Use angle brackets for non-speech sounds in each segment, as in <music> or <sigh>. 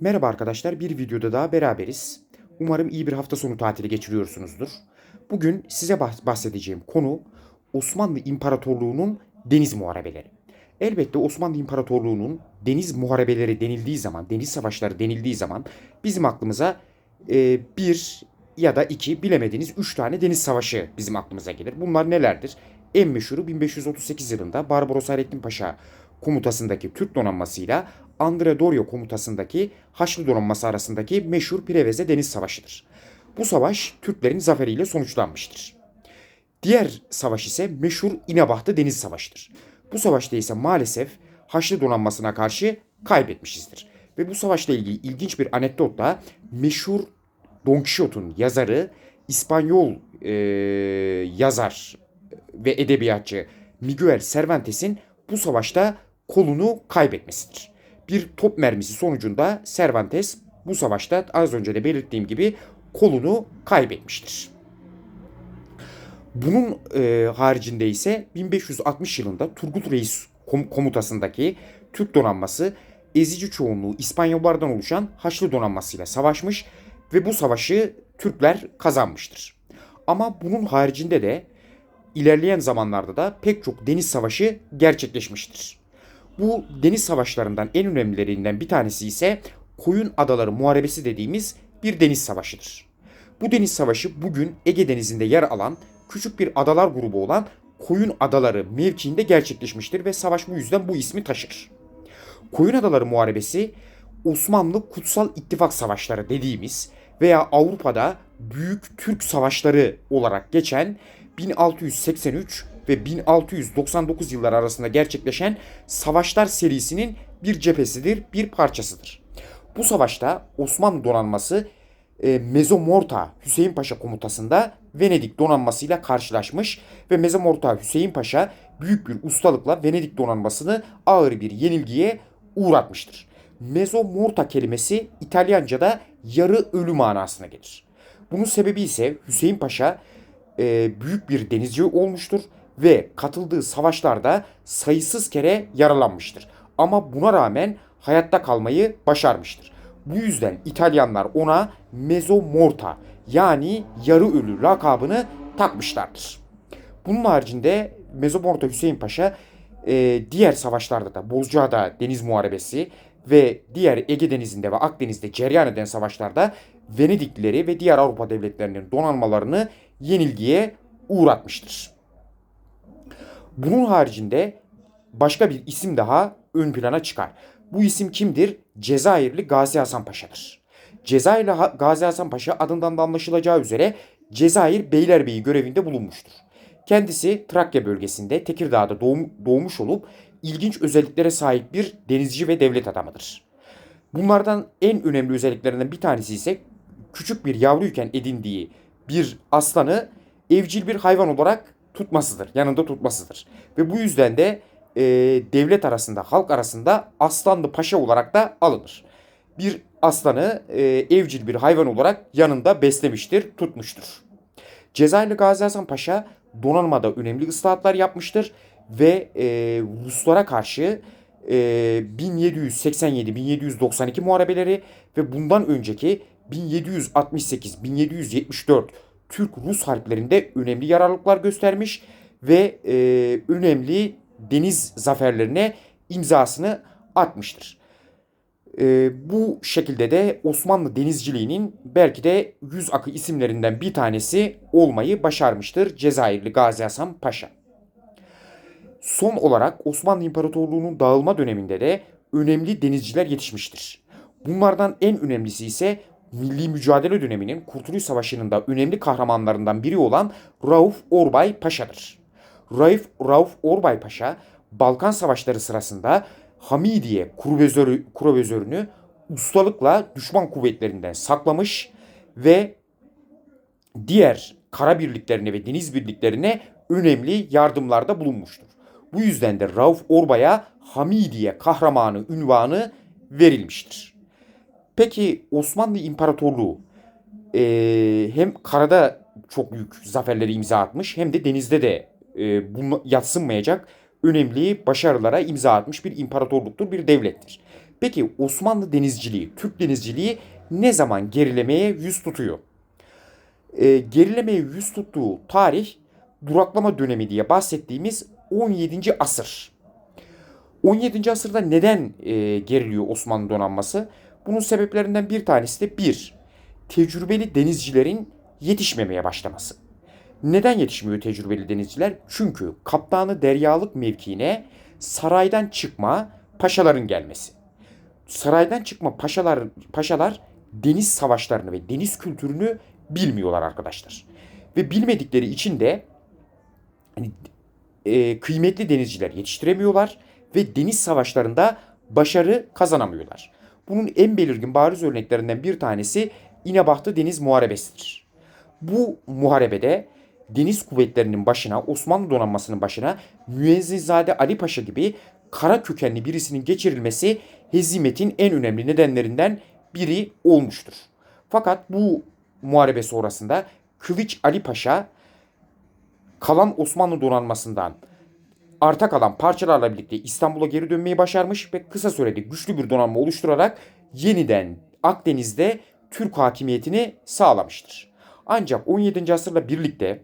Merhaba arkadaşlar, bir videoda daha beraberiz. Umarım iyi bir hafta sonu tatili geçiriyorsunuzdur. Bugün size bahs- bahsedeceğim konu Osmanlı İmparatorluğu'nun deniz muharebeleri. Elbette Osmanlı İmparatorluğu'nun deniz muharebeleri denildiği zaman, deniz savaşları denildiği zaman bizim aklımıza e, bir ya da iki bilemediğiniz üç tane deniz savaşı bizim aklımıza gelir. Bunlar nelerdir? En meşhuru 1538 yılında Barbaros Hayrettin Paşa komutasındaki Türk donanmasıyla Andre Dorio komutasındaki Haçlı donanması arasındaki meşhur Preveze Deniz Savaşı'dır. Bu savaş Türklerin zaferiyle sonuçlanmıştır. Diğer savaş ise meşhur İnebahtı Deniz Savaşı'dır. Bu savaşta ise maalesef Haçlı donanmasına karşı kaybetmişizdir. Ve bu savaşla ilgili ilginç bir anekdot da meşhur Don Quixote'un yazarı İspanyol e, yazar ve edebiyatçı Miguel Cervantes'in bu savaşta kolunu kaybetmesidir. Bir top mermisi sonucunda Cervantes bu savaşta az önce de belirttiğim gibi kolunu kaybetmiştir. Bunun e, haricinde ise 1560 yılında Turgut Reis kom- komutasındaki Türk donanması ezici çoğunluğu İspanyollardan oluşan Haçlı donanmasıyla savaşmış ve bu savaşı Türkler kazanmıştır. Ama bunun haricinde de ilerleyen zamanlarda da pek çok deniz savaşı gerçekleşmiştir. Bu deniz savaşlarından en önemlilerinden bir tanesi ise Koyun Adaları Muharebesi dediğimiz bir deniz savaşıdır. Bu deniz savaşı bugün Ege Denizi'nde yer alan küçük bir adalar grubu olan Koyun Adaları mevkiinde gerçekleşmiştir ve savaş bu yüzden bu ismi taşır. Koyun Adaları Muharebesi Osmanlı Kutsal İttifak Savaşları dediğimiz veya Avrupa'da Büyük Türk Savaşları olarak geçen 1683 ve 1699 yılları arasında gerçekleşen savaşlar serisinin bir cephesidir, bir parçasıdır. Bu savaşta Osmanlı donanması e, Mezomorta Hüseyin Paşa komutasında Venedik donanmasıyla karşılaşmış ve Mezomorta Hüseyin Paşa büyük bir ustalıkla Venedik donanmasını ağır bir yenilgiye uğratmıştır. Mezomorta kelimesi İtalyanca'da yarı ölü manasına gelir. Bunun sebebi ise Hüseyin Paşa e, büyük bir denizci olmuştur ve katıldığı savaşlarda sayısız kere yaralanmıştır. Ama buna rağmen hayatta kalmayı başarmıştır. Bu yüzden İtalyanlar ona Mezomorta yani yarı ölü lakabını takmışlardır. Bunun haricinde Mezomorta Hüseyin Paşa e, diğer savaşlarda da Bozcaada Deniz Muharebesi ve diğer Ege Denizi'nde ve Akdeniz'de cereyan eden savaşlarda Venediklileri ve diğer Avrupa devletlerinin donanmalarını yenilgiye uğratmıştır. Bunun haricinde başka bir isim daha ön plana çıkar. Bu isim kimdir? Cezayirli Gazi Hasan Paşa'dır. Cezayirli Gazi Hasan Paşa adından da anlaşılacağı üzere Cezayir Beylerbeyi görevinde bulunmuştur. Kendisi Trakya bölgesinde Tekirdağ'da doğum, doğmuş olup ilginç özelliklere sahip bir denizci ve devlet adamıdır. Bunlardan en önemli özelliklerinden bir tanesi ise küçük bir yavruyken edindiği bir aslanı evcil bir hayvan olarak tutmasıdır. Yanında tutmasıdır. Ve bu yüzden de e, devlet arasında, halk arasında aslanlı paşa olarak da alınır. Bir aslanı e, evcil bir hayvan olarak yanında beslemiştir, tutmuştur. Cezayirli Gazi Hasan Paşa donanmada önemli ıslahatlar yapmıştır ve e, Ruslara karşı e, 1787-1792 muharebeleri ve bundan önceki 1768-1774 Türk-Rus harplerinde önemli yararlılıklar göstermiş ve e, önemli deniz zaferlerine imzasını atmıştır. E, bu şekilde de Osmanlı denizciliğinin belki de yüz akı isimlerinden bir tanesi olmayı başarmıştır Cezayirli Gazi Hasan Paşa. Son olarak Osmanlı İmparatorluğu'nun dağılma döneminde de önemli denizciler yetişmiştir. Bunlardan en önemlisi ise Milli Mücadele döneminin Kurtuluş Savaşı'nın da önemli kahramanlarından biri olan Rauf Orbay Paşa'dır. Rauf, Rauf Orbay Paşa Balkan Savaşları sırasında Hamidiye kurvezörü, kurvezörünü ustalıkla düşman kuvvetlerinden saklamış ve diğer kara birliklerine ve deniz birliklerine önemli yardımlarda bulunmuştur. Bu yüzden de Rauf Orbay'a Hamidiye kahramanı ünvanı verilmiştir. Peki Osmanlı İmparatorluğu eee, hem karada çok büyük zaferleri imza atmış hem de denizde de eee bunu yatsınmayacak önemli başarılara imza atmış bir imparatorluktur, bir devlettir. Peki Osmanlı denizciliği, Türk denizciliği ne zaman gerilemeye yüz tutuyor? E, gerilemeye yüz tuttuğu tarih duraklama dönemi diye bahsettiğimiz 17. asır. 17. asırda neden e, geriliyor Osmanlı donanması? Bunun sebeplerinden bir tanesi de bir, tecrübeli denizcilerin yetişmemeye başlaması. Neden yetişmiyor tecrübeli denizciler? Çünkü kaptanı deryalık mevkiine saraydan çıkma paşaların gelmesi. Saraydan çıkma paşalar paşalar deniz savaşlarını ve deniz kültürünü bilmiyorlar arkadaşlar. Ve bilmedikleri için de hani, e, kıymetli denizciler yetiştiremiyorlar ve deniz savaşlarında başarı kazanamıyorlar. Bunun en belirgin bariz örneklerinden bir tanesi İnebahtı Deniz Muharebesi'dir. Bu muharebede deniz kuvvetlerinin başına, Osmanlı donanmasının başına Müezzizade Ali Paşa gibi kara kökenli birisinin geçirilmesi hezimetin en önemli nedenlerinden biri olmuştur. Fakat bu muharebe sonrasında Kılıç Ali Paşa kalan Osmanlı donanmasından arta kalan parçalarla birlikte İstanbul'a geri dönmeyi başarmış ve kısa sürede güçlü bir donanma oluşturarak yeniden Akdeniz'de Türk hakimiyetini sağlamıştır. Ancak 17. asırla birlikte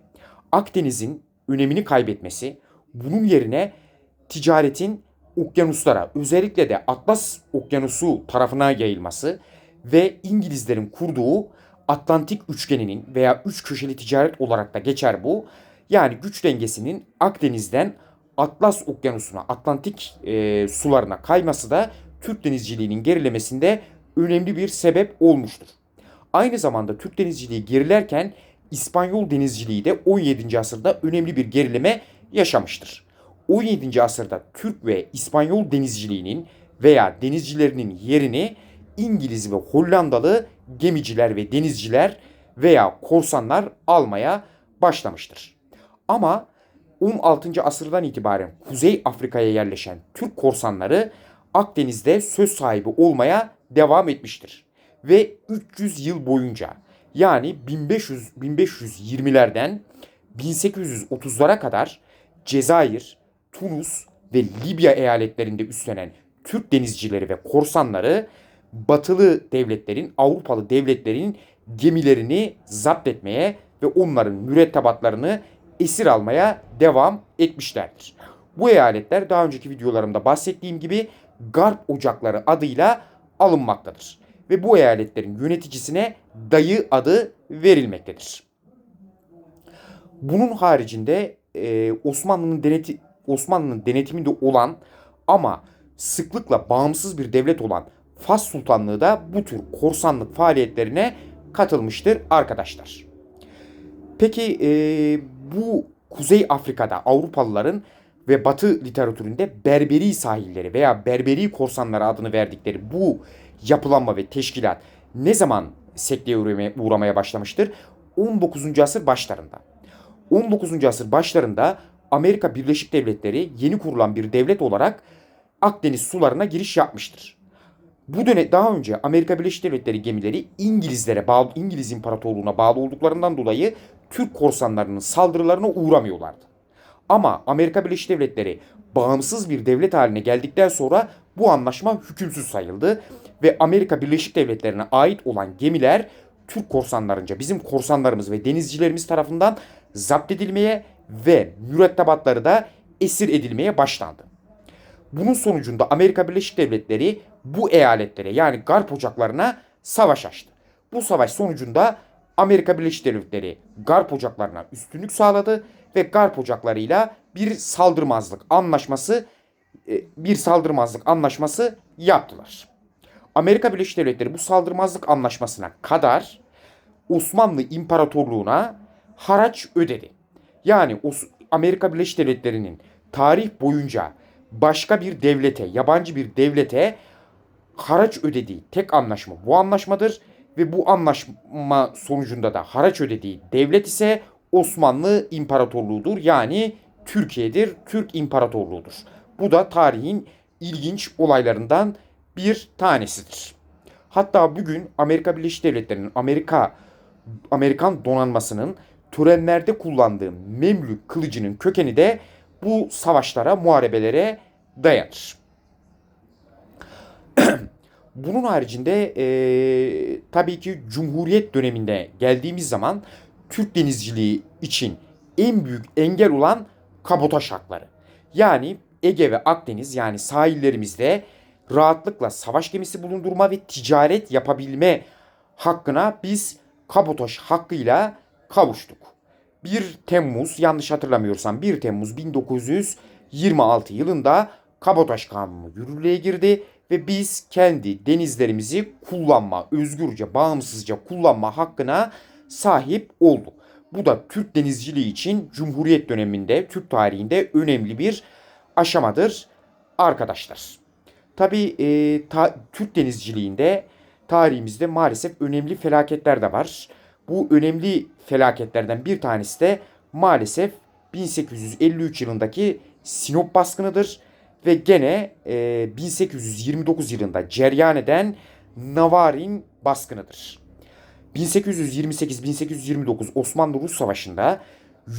Akdeniz'in önemini kaybetmesi, bunun yerine ticaretin okyanuslara, özellikle de Atlas Okyanusu tarafına yayılması ve İngilizlerin kurduğu Atlantik üçgeninin veya üç köşeli ticaret olarak da geçer bu. Yani güç dengesinin Akdeniz'den Atlas Okyanusu'na, Atlantik e, sularına kayması da Türk denizciliğinin gerilemesinde önemli bir sebep olmuştur. Aynı zamanda Türk denizciliği gerilerken İspanyol denizciliği de 17. asırda önemli bir gerileme yaşamıştır. 17. asırda Türk ve İspanyol denizciliğinin veya denizcilerinin yerini İngiliz ve Hollandalı gemiciler ve denizciler veya korsanlar almaya başlamıştır. Ama 16. asırdan itibaren Kuzey Afrika'ya yerleşen Türk korsanları Akdeniz'de söz sahibi olmaya devam etmiştir. Ve 300 yıl boyunca yani 1500 1520'lerden 1830'lara kadar Cezayir, Tunus ve Libya eyaletlerinde üstlenen Türk denizcileri ve korsanları batılı devletlerin, Avrupalı devletlerin gemilerini zapt etmeye ve onların mürettebatlarını esir almaya devam etmişlerdir. Bu eyaletler daha önceki videolarımda bahsettiğim gibi Garp Ocakları adıyla alınmaktadır. Ve bu eyaletlerin yöneticisine dayı adı verilmektedir. Bunun haricinde e, Osmanlı'nın deneti, Osmanlı'nın denetiminde olan ama sıklıkla bağımsız bir devlet olan Fas Sultanlığı da bu tür korsanlık faaliyetlerine katılmıştır arkadaşlar. Peki e, bu Kuzey Afrika'da Avrupalıların ve Batı literatüründe Berberi sahilleri veya Berberi korsanları adını verdikleri bu yapılanma ve teşkilat ne zaman sekteye uğramaya, başlamıştır? 19. asır başlarında. 19. asır başlarında Amerika Birleşik Devletleri yeni kurulan bir devlet olarak Akdeniz sularına giriş yapmıştır. Bu dönem daha önce Amerika Birleşik Devletleri gemileri İngilizlere bağlı İngiliz İmparatorluğu'na bağlı olduklarından dolayı Türk korsanlarının saldırılarına uğramıyorlardı. Ama Amerika Birleşik Devletleri bağımsız bir devlet haline geldikten sonra bu anlaşma hükümsüz sayıldı ve Amerika Birleşik Devletleri'ne ait olan gemiler Türk korsanlarınca bizim korsanlarımız ve denizcilerimiz tarafından zapt edilmeye ve mürettebatları da esir edilmeye başlandı. Bunun sonucunda Amerika Birleşik Devletleri bu eyaletlere yani garp ocaklarına savaş açtı. Bu savaş sonucunda Amerika Birleşik Devletleri garp ocaklarına üstünlük sağladı ve garp ocaklarıyla bir saldırmazlık anlaşması e, bir saldırmazlık anlaşması yaptılar. Amerika Birleşik Devletleri bu saldırmazlık anlaşmasına kadar Osmanlı İmparatorluğu'na haraç ödedi. Yani Amerika Birleşik Devletleri'nin tarih boyunca başka bir devlete, yabancı bir devlete haraç ödediği tek anlaşma bu anlaşmadır ve bu anlaşma sonucunda da haraç ödediği devlet ise Osmanlı İmparatorluğu'dur. Yani Türkiye'dir, Türk İmparatorluğu'dur. Bu da tarihin ilginç olaylarından bir tanesidir. Hatta bugün Amerika Birleşik Devletleri'nin Amerika Amerikan donanmasının törenlerde kullandığı Memlük kılıcının kökeni de bu savaşlara, muharebelere dayanır. <clears throat> Bunun haricinde e, tabii ki Cumhuriyet döneminde geldiğimiz zaman Türk denizciliği için en büyük engel olan kabotaj hakları. Yani Ege ve Akdeniz yani sahillerimizde rahatlıkla savaş gemisi bulundurma ve ticaret yapabilme hakkına biz kabotaj hakkıyla kavuştuk. 1 Temmuz yanlış hatırlamıyorsam 1 Temmuz 1926 yılında kabotaj kanunu yürürlüğe girdi ve biz kendi denizlerimizi kullanma, özgürce, bağımsızca kullanma hakkına sahip olduk. Bu da Türk denizciliği için Cumhuriyet döneminde, Türk tarihinde önemli bir aşamadır arkadaşlar. Tabii e, ta, Türk denizciliğinde tarihimizde maalesef önemli felaketler de var. Bu önemli felaketlerden bir tanesi de maalesef 1853 yılındaki Sinop baskınıdır ve gene e, 1829 yılında ceryan eden Navarin baskınıdır. 1828-1829 Osmanlı-Rus Savaşı'nda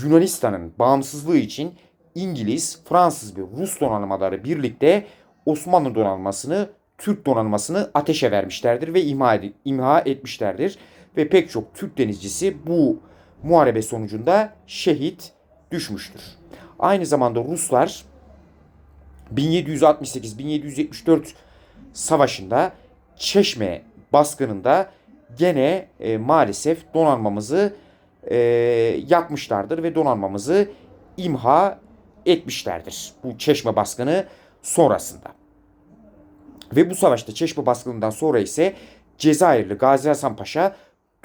Yunanistan'ın bağımsızlığı için İngiliz, Fransız ve Rus donanmaları birlikte Osmanlı donanmasını, Türk donanmasını ateşe vermişlerdir ve imha, imha etmişlerdir. Ve pek çok Türk denizcisi bu muharebe sonucunda şehit düşmüştür. Aynı zamanda Ruslar 1768-1774 savaşında Çeşme baskınında gene e, maalesef donanmamızı e, yakmışlardır ve donanmamızı imha etmişlerdir. Bu Çeşme baskını sonrasında. Ve bu savaşta Çeşme baskınından sonra ise Cezayirli Gazi Hasan Paşa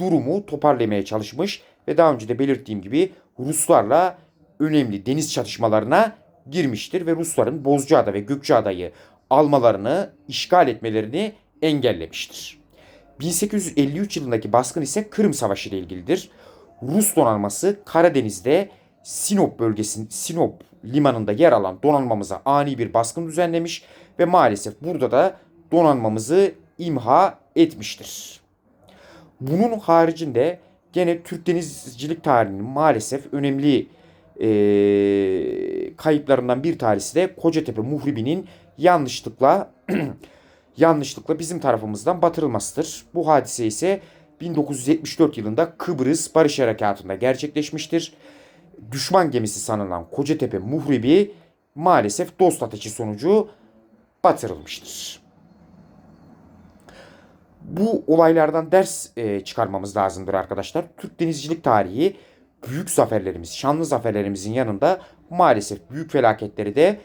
durumu toparlamaya çalışmış ve daha önce de belirttiğim gibi Ruslarla önemli deniz çatışmalarına girmiştir ve Rusların Bozcaada ve Gökçeada'yı almalarını, işgal etmelerini engellemiştir. 1853 yılındaki baskın ise Kırım Savaşı ile ilgilidir. Rus donanması Karadeniz'de Sinop bölgesinin Sinop limanında yer alan donanmamıza ani bir baskın düzenlemiş ve maalesef burada da donanmamızı imha etmiştir. Bunun haricinde gene Türk denizcilik tarihinin maalesef önemli e, kayıplarından bir tanesi de Kocatepe Muhribi'nin yanlışlıkla <clears throat> yanlışlıkla bizim tarafımızdan batırılmasıdır. Bu hadise ise 1974 yılında Kıbrıs Barış Harekatı'nda gerçekleşmiştir. Düşman gemisi sanılan Kocatepe Muhribi maalesef dost ateşi sonucu batırılmıştır. Bu olaylardan ders e, çıkarmamız lazımdır arkadaşlar. Türk denizcilik tarihi büyük zaferlerimiz, şanlı zaferlerimizin yanında maalesef büyük felaketleri de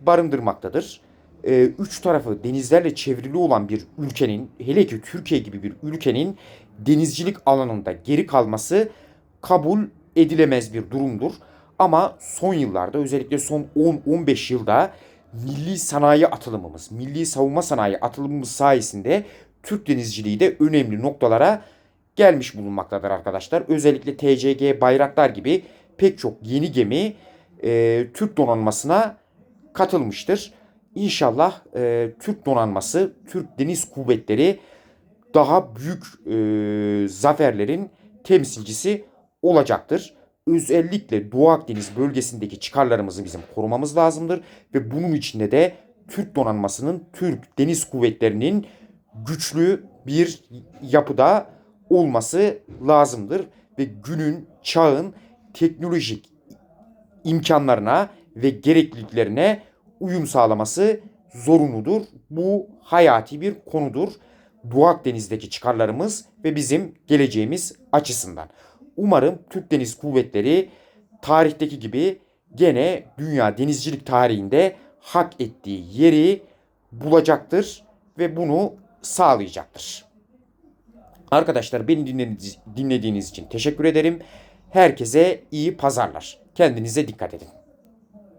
barındırmaktadır. E, üç tarafı denizlerle çevrili olan bir ülkenin, hele ki Türkiye gibi bir ülkenin denizcilik alanında geri kalması kabul edilemez bir durumdur. Ama son yıllarda özellikle son 10-15 yılda milli sanayi atılımımız, milli savunma sanayi atılımımız sayesinde Türk denizciliği de önemli noktalara gelmiş bulunmaktadır arkadaşlar. Özellikle TCG Bayraktar gibi pek çok yeni gemi e, Türk donanmasına katılmıştır. İnşallah e, Türk donanması, Türk Deniz Kuvvetleri daha büyük e, zaferlerin temsilcisi olacaktır. Özellikle Doğu Akdeniz bölgesindeki çıkarlarımızı bizim korumamız lazımdır ve bunun içinde de Türk donanmasının, Türk Deniz Kuvvetleri'nin güçlü bir yapıda olması lazımdır ve günün, çağın teknolojik imkanlarına ve gerekliliklerine uyum sağlaması zorunludur. Bu hayati bir konudur. Doğu Akdeniz'deki çıkarlarımız ve bizim geleceğimiz açısından. Umarım Türk Deniz Kuvvetleri tarihteki gibi gene dünya denizcilik tarihinde hak ettiği yeri bulacaktır ve bunu sağlayacaktır. Arkadaşlar beni dinlediğiniz için teşekkür ederim. Herkese iyi pazarlar. Kendinize dikkat edin.